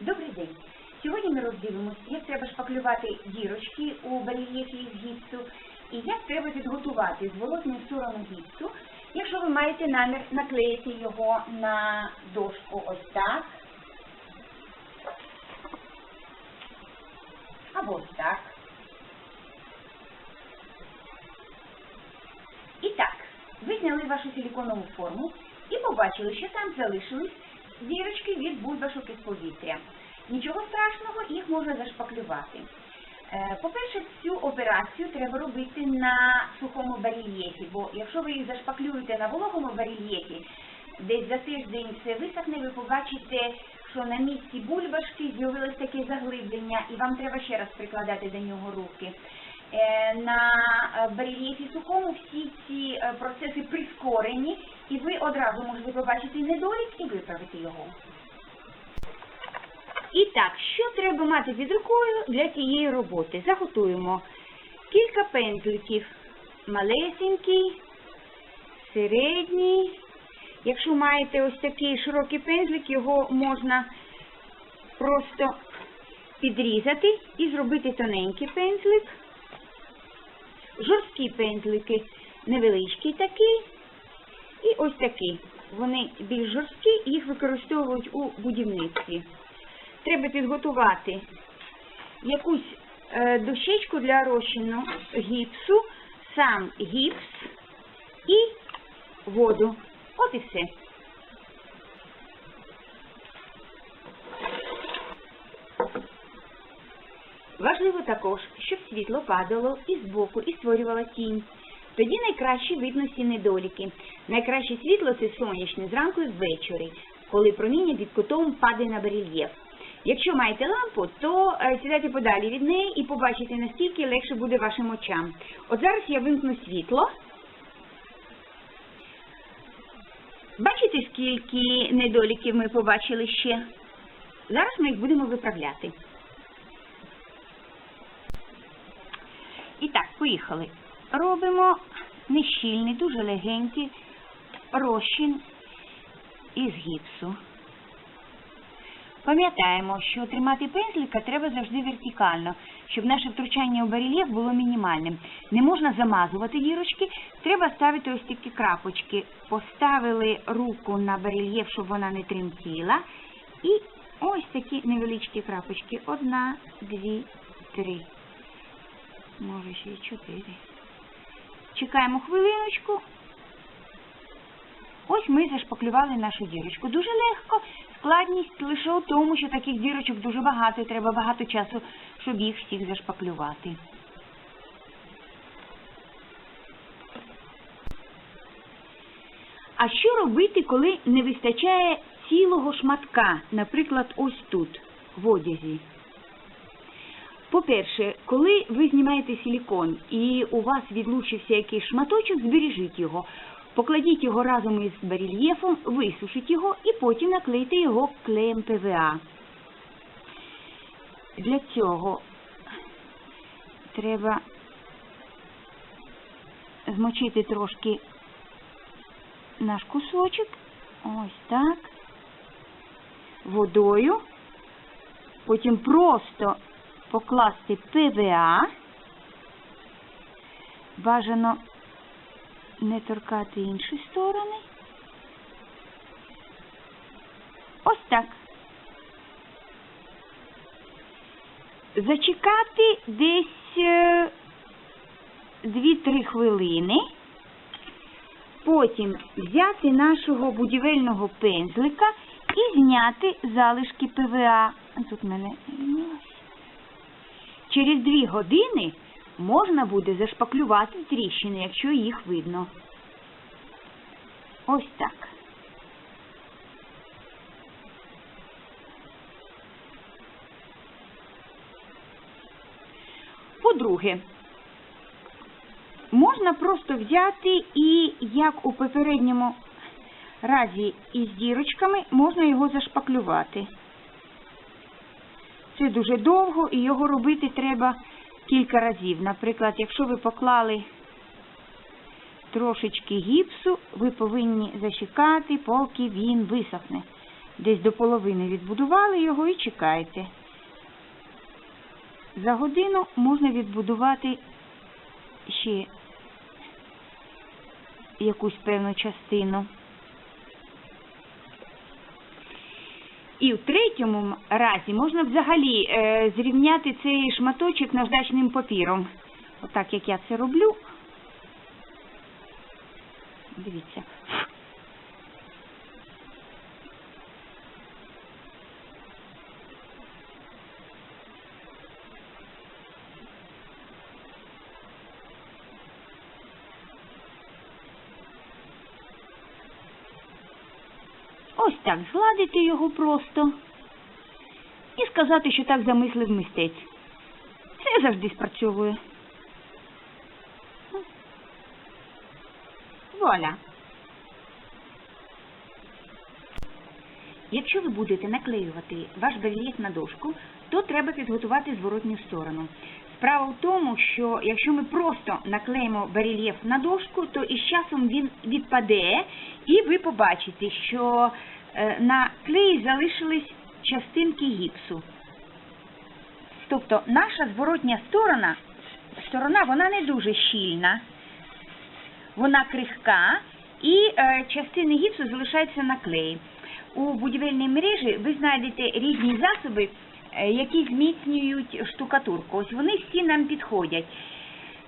Добрий день. Сьогодні ми роздивимося, як треба шпаклювати дірочки у барельєфі із гіпсу і як треба підготувати зворотну сторону гіпсу, якщо ви маєте намір наклеїти його на дошку ось так. Або ось так. І так, ви зняли вашу силіконову форму і побачили, що там залишились дірочки від бульбашок із повітря. Нічого страшного, їх можна зашпаклювати. Е, По-перше, цю операцію треба робити на сухому барельєфі, бо якщо ви їх зашпаклюєте на вологому барельєфі, десь за тиждень все висохне, ви побачите, що на місці бульбашки з'явилось таке заглиблення, і вам треба ще раз прикладати до нього руки. Е, На е, барельєфі сухому всі ці е, процеси прискорені, і ви одразу можете побачити недолік і виправити його. І так, що треба мати під рукою для цієї роботи? Заготуємо кілька пензликів. Малесенький, середній. Якщо маєте ось такий широкий пензлик, його можна просто підрізати і зробити тоненький пензлик. Жорсткі пензлики невеличкі такі. І ось такі. Вони більш жорсткі, їх використовують у будівництві треба підготувати якусь е, дощечку для розчину гіпсу, сам гіпс і воду. От і все. Важливо також, щоб світло падало і збоку, і створювало тінь. Тоді найкраще видно всі недоліки. Найкраще світло це сонячне зранку і ввечері, коли проміння під кутом падає на барельєф. Якщо маєте лампу, то е, сідайте подалі від неї і побачите, наскільки легше буде вашим очам. От зараз я вимкну світло. Бачите, скільки недоліків ми побачили ще? Зараз ми їх будемо виправляти. Поїхали. Робимо нещільний, дуже легенький розчин із гіпсу. Пам'ятаємо, що тримати пензлика треба завжди вертикально, щоб наше втручання у барельєф було мінімальним. Не можна замазувати дірочки, треба ставити ось такі крапочки. Поставили руку на барельєф, щоб вона не тремтіла. І ось такі невеличкі крапочки. Одна, дві, три. Може ще й чотири. Чекаємо хвилиночку. Ось ми зашпаклювали нашу дірочку. Дуже легко. Складність лише у тому, що таких дірочок дуже багато і треба багато часу, щоб їх всіх зашпаклювати. А що робити, коли не вистачає цілого шматка, наприклад, ось тут, в одязі? По-перше, коли ви знімаєте силікон і у вас відлучився якийсь шматочок, збережіть його. Покладіть його разом із барельєфом, висушіть його і потім наклейте його клеєм ПВА. Для цього треба змочити трошки наш кусочок. Ось так. Водою. Потім просто покласти ПВА. Бажано не торкати інші сторони. Ось так. Зачекати десь е, 2-3 хвилини. Потім взяти нашого будівельного пензлика і зняти залишки ПВА. Тут мене через 2 години можна буде зашпаклювати тріщини, якщо їх видно. Ось так. По-друге, можна просто взяти і, як у попередньому разі із дірочками, можна його зашпаклювати. Це дуже довго і його робити треба кілька разів. Наприклад, якщо ви поклали трошечки гіпсу, ви повинні зачекати, поки він висохне. десь до половини відбудували його і чекаєте. За годину можна відбудувати ще якусь певну частину. І в третьому разі можна взагалі е, зрівняти цей шматочок наждачним папіром. Отак як я це роблю. Дивіться. Ось так згладити його просто і сказати, що так замислив мистець. Це завжди спрацьовує. Вуаля. Якщо ви будете наклеювати ваш барельєф на дошку, то треба підготувати зворотню сторону. Справа в тому, що якщо ми просто наклеїмо барельєф на дошку, то із часом він відпаде, і ви побачите, що на клеї залишились частинки гіпсу. Тобто наша зворотня сторона, сторона вона не дуже щільна, вона крихка, і е, частини гіпсу залишаються на клеї. У будівельній мережі ви знайдете різні засоби, е, які зміцнюють штукатурку. Ось вони всі нам підходять.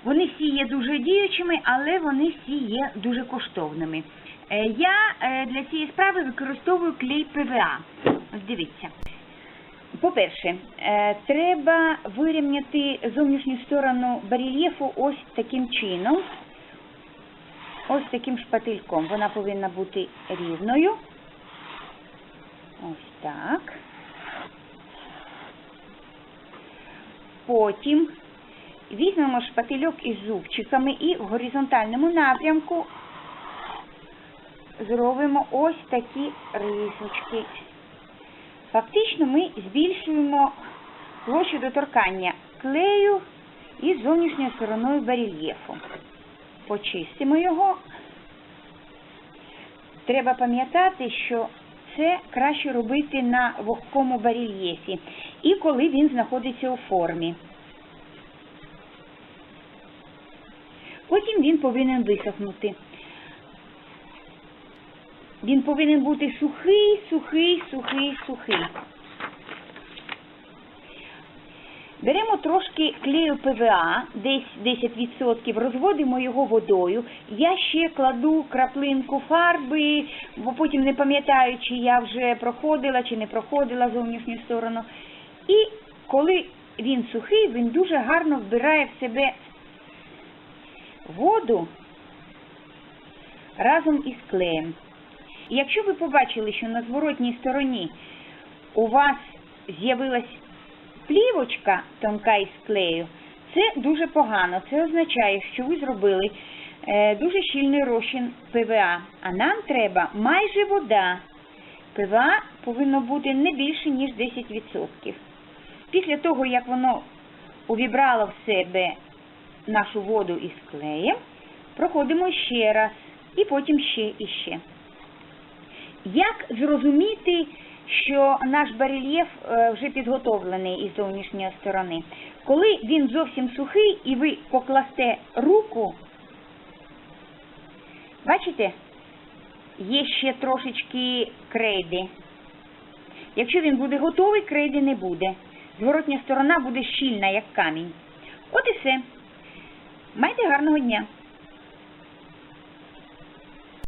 Вони всі є дуже діючими, але вони всі є дуже коштовними. Е, Я е, для цієї справи використовую клей ПВА. Ось дивіться. По-перше, е, треба вирівняти зовнішню сторону барельєфу ось таким чином. Ось таким шпательком. Вона повинна бути рівною. Ось так. Потім візьмемо шпательок із зубчиками і в горизонтальному напрямку зробимо ось такі рисочки. Фактично ми збільшуємо площу доторкання клею із зовнішньою стороною барельєфу. Почистимо його. Треба пам'ятати, що це краще робити на вогкому барельєфі і коли він знаходиться у формі. Потім він повинен висохнути. Він повинен бути сухий, сухий, сухий, сухий. Беремо трошки клею ПВА, десь 10%, розводимо його водою. Я ще кладу краплинку фарби, бо потім не пам'ятаю, чи я вже проходила, чи не проходила зовнішню сторону. І коли він сухий, він дуже гарно вбирає в себе воду разом із клеєм. Якщо ви побачили, що на зворотній стороні у вас з'явилась плівочка тонка із клею, це дуже погано. Це означає, що ви зробили е, дуже щільний розчин ПВА. А нам треба майже вода. ПВА повинно бути не більше, ніж 10%. Після того, як воно увібрало в себе нашу воду із клеєм, проходимо ще раз, і потім ще і ще. Як зрозуміти, що наш барельєф е, вже підготовлений із зовнішньої сторони? Коли він зовсім сухий і ви покласте руку, бачите, є ще трошечки крейди. Якщо він буде готовий, крейди не буде. Зворотня сторона буде щільна, як камінь. От і все. Майте гарного дня!